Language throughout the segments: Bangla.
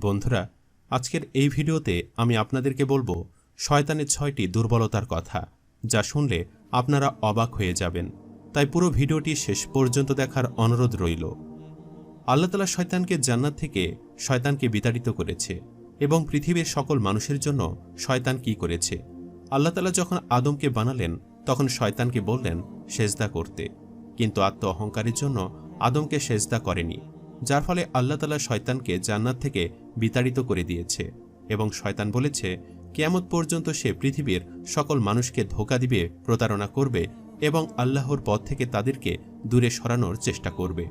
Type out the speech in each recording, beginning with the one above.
বন্ধুরা, আজকের এই ভিডিওতে আমি আপনাদেরকে বলব শয়তানের ছয়টি দুর্বলতার কথা, যা শুনলে আপনারা অবাক হয়ে যাবেন। তাই পুরো ভিডিওটি শেষ পর্যন্ত দেখার অনুরোধ রইল। আল্লাহ তালা শয়তানকে জান্নাত থেকে শয়তানকে বিতাড়িত করেছে এবং পৃথিবীর সকল মানুষের জন্য শয়তান কি করেছে? আল্লাহ তালা যখন আদমকে বানালেন, তখন শয়তানকে বললেন, সেজদা করতে। কিন্তু আত্ম অহংকারের জন্য আদমকে সেজদা করেনি। যার ফলে আল্লাহ তালা শয়তানকে জান্নাত থেকে বিতাড়িত করে দিয়েছে এবং শয়তান বলেছে, কেয়ামত পর্যন্ত সে পৃথিবীর সকল মানুষকে ধোকা দিবে, প্রতারণা করবে এবং আল্লাহর পথ থেকে তাদেরকে দূরে সরানোর চেষ্টা করবে।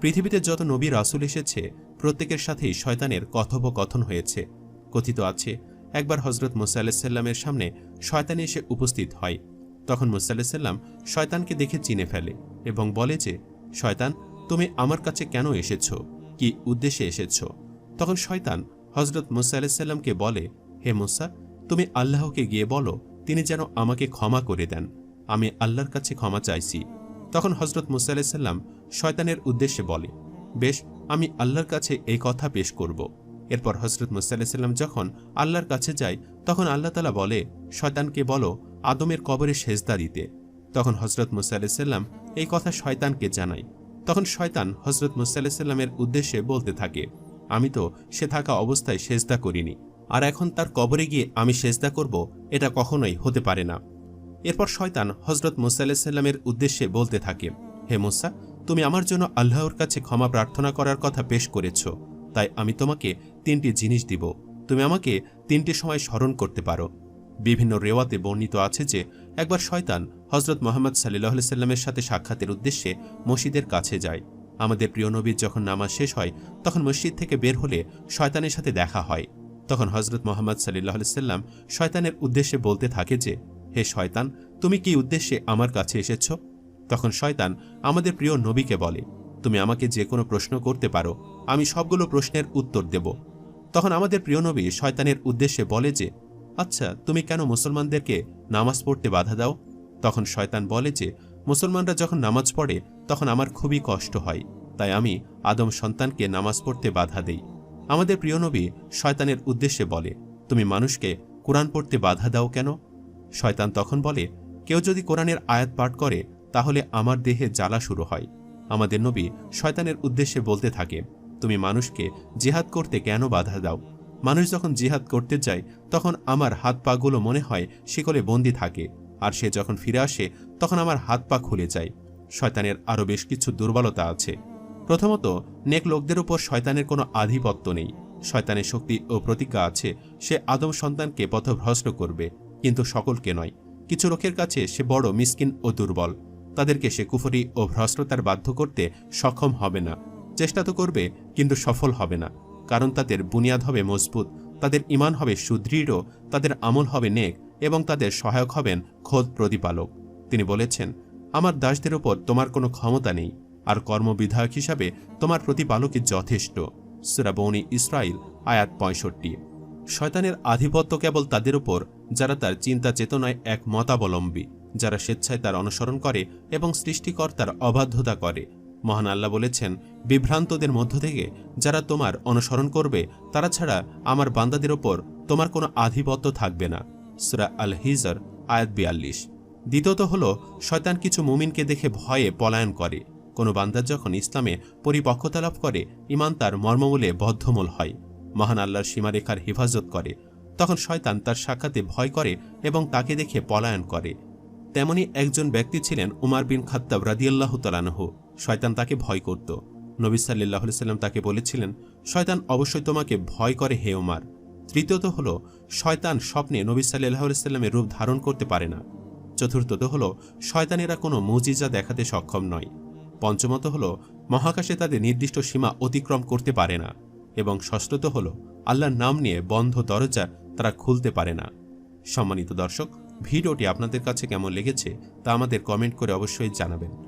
পৃথিবীতে যত নবী রাসুল এসেছে, প্রত্যেকের সাথেই শয়তানের কথোপকথন হয়েছে। কথিত আছে, একবার হজরত মুসা আলাহিসাল্লামের সামনে শয়তান এসে উপস্থিত হয়। তখন মুসা আলাহিসাল্লাম শয়তানকে দেখে চিনে ফেলে এবং বলে যে, শয়তান তুমি আমার কাছে কেন এসেছ? কি উদ্দেশ্যে এসেছ? তখন শয়তান হজরত মুসা আলাহিসাল্লামকে বলে, হে মুসা, তুমি আল্লাহকে গিয়ে বলো, তিনি যেন আমাকে ক্ষমা করে দেন। আমি আল্লাহর কাছে ক্ষমা চাইছি। তখন হজরত মুসা আলাহিসাল্লাম শয়তানের উদ্দেশ্যে বলে, বেশ, আমি আল্লাহর কাছে এই কথা পেশ করব। এরপর হজরত মুসা আলাহিসাল্লাম যখন আল্লাহর কাছে যায়, তখন আল্লাহ তালা বলে, শয়তানকে বলো আদমের কবরে সেজদা দিতে। তখন হজরত মুসা আলাহিসাল্লাম এই কথা শয়তানকে জানায়। তখন শয়তান হজরত মুসা আলাহিসাল্লামের উদ্দেশ্যে বলতে থাকে, আমি তো সে থাকা অবস্থায় সেজদা করিনি। আর এখন তার কবরে গিয়ে আমি সেজদা করব, এটা কখনোই হতে পারে না। এরপর শয়তান হজরত মুসা আলাহিসাল্লামের উদ্দেশ্যে বলতে থাকে, হে মুসা, তুমি আমার জন্য আল্লাহর কাছে ক্ষমা প্রার্থনা করার কথা পেশ করেছ। তাই আমি তোমাকে তিনটি জিনিস দিব। তুমি আমাকে তিনটি সময় স্মরণ করতে পারো। বিভিন্ন রেওয়াতে বর্ণিত আছে যে একবার শয়তান হজরত মোহাম্মদ সাল্লাহ সাল্লামের সাথে সাক্ষাতের উদ্দেশ্যে মসজিদের কাছে যায়। আমাদের প্রিয় নবীর যখন নামাজ শেষ হয়, তখন মসজিদ থেকে বের হলে শয়তানের সাথে দেখা হয়। তখন হজরত মোহাম্মদ সাল্লাহ সাল্লাম শয়তানের উদ্দেশ্যে বলতে থাকে যে, হে শয়তান, তুমি কি উদ্দেশ্যে আমার কাছে এসেছ? তখন শয়তান আমাদের প্রিয় নবীকে বলে, তুমি আমাকে যে কোনো প্রশ্ন করতে পারো, আমি সবগুলো প্রশ্নের উত্তর দেব। তখন আমাদের প্রিয় নবী শয়তানের উদ্দেশ্যে বলে যে আচ্ছা তুমি কেন মুসলমানদেরকে নামাজ পড়তে বাধা দাও? তখন শয়তান বলে যে, মুসলমানরা যখন নামাজ পড়ে, তখন আমার খুবই কষ্ট হয়। তাই আমি আদম সন্তানকে নামাজ পড়তে বাধা দেই। আমাদের প্রিয় নবী শয়তানের উদ্দেশ্যে বলে, তুমি মানুষকে কোরআন পড়তে বাধা দাও কেন? শয়তান তখন বলে, কেউ যদি কোরআনের আয়াত পাঠ করে, তাহলে আমার দেহে জ্বালা শুরু হয়। আমাদের নবী শয়তানের উদ্দেশ্যে বলতে থাকে, তুমি মানুষকে জেহাদ করতে কেন বাধা দাও? মানুষ যখন জিহাদ করতে যায়, তখন আমার হাত পাগুলো মনে হয় শিকলে বন্দি থাকে। আর সে যখন ফিরে আসে, তখন আমার হাত পা খুলে যায়। শয়তানের আরও বেশ কিছু দুর্বলতা আছে। প্রথমত, নেক লোকদের উপর শয়তানের কোনো আধিপত্য নেই। শয়তানের শক্তি ও প্রতিজ্ঞা আছে, সে আদম সন্তানকে পথভ্রষ্ট করবে, কিন্তু সকলকে নয়। কিছু লোকের কাছে সে বড়, মিসকিন ও দুর্বল। তাদেরকে সে কুফরি ও ভ্রষ্টতার বাধ্য করতে সক্ষম হবে না। চেষ্টা তো করবে, কিন্তু সফল হবে না। কারণ তাদের বুনিয়াদ হবে মজবুত, তাদের ইমান হবে সুদৃঢ়, তাদের আমল হবে নেক এবং তাদের সহায়ক হবেন খোদ প্রতিপালক। তিনি বলেছেন, আমার দাসদের ওপর তোমার কোনো ক্ষমতা নেই, আর কর্মবিধায়ক হিসাবে তোমার প্রতিপালকই যথেষ্ট। সুরাবনী ইসরায়েল আয়াত পঁয়ষট্টি। শয়তানের আধিপত্য কেবল তাদের ওপর যারা তার চিন্তা চেতনায় এক মতাবলম্বী, যারা স্বেচ্ছায় তার অনুসরণ করে এবং সৃষ্টিকর্তার অবাধ্যতা করে। মহান আল্লাহ বলেছেন, বিভ্রান্তদের মধ্য থেকে যারা তোমার অনুসরণ করবে, তারা ছাড়া আমার বান্দাদের ওপর তোমার কোনো আধিপত্য থাকবে না। সুরা আল হিজর আয়াত বিয়াল্লিশ। দ্বিতীয়ত হল, শয়তান কিছু মুমিনকে দেখে ভয়ে পলায়ন করে। কোনো বান্দার যখন ইসলামে পরিপক্কতা লাভ করে ইমান তার মর্মমূলে বদ্ধমূল হয়। মহান আল্লাহর সীমারেখার হেফাজত করে। তখন শয়তান তার সাক্ষাতে ভয় করে এবং তাকে দেখে পলায়ন করে। তেমনি একজন ব্যক্তি ছিলেন উমার বিন খাত্তাব রাদিয়াল্লাহ তালানহ শয়তান তাকে ভয় করত। নবী সাল্লাহ সাল্লাম তাকে বলেছিলেন, শয়তান অবশ্যই তোমাকে ভয় করে হে উমার তৃতীয়ত হল, শয়তান স্বপ্নে নবী সাল্লাহ সাল্লামের রূপ ধারণ করতে পারে না। চতুর্থত হল শয়তানেরা কোনো মজিজা দেখাতে সক্ষম নয়। পঞ্চমত হল, মহাকাশে তাদের নির্দিষ্ট সীমা অতিক্রম করতে পারে না। এবং ষষ্ঠত হল, আল্লাহর নাম নিয়ে বন্ধ দরজা তারা খুলতে পারে না। সম্মানিত দর্শক, ভিডিওটি আপনাদের কাছে কেমন লেগেছে তা আমাদের কমেন্ট করে অবশ্যই জানাবেন।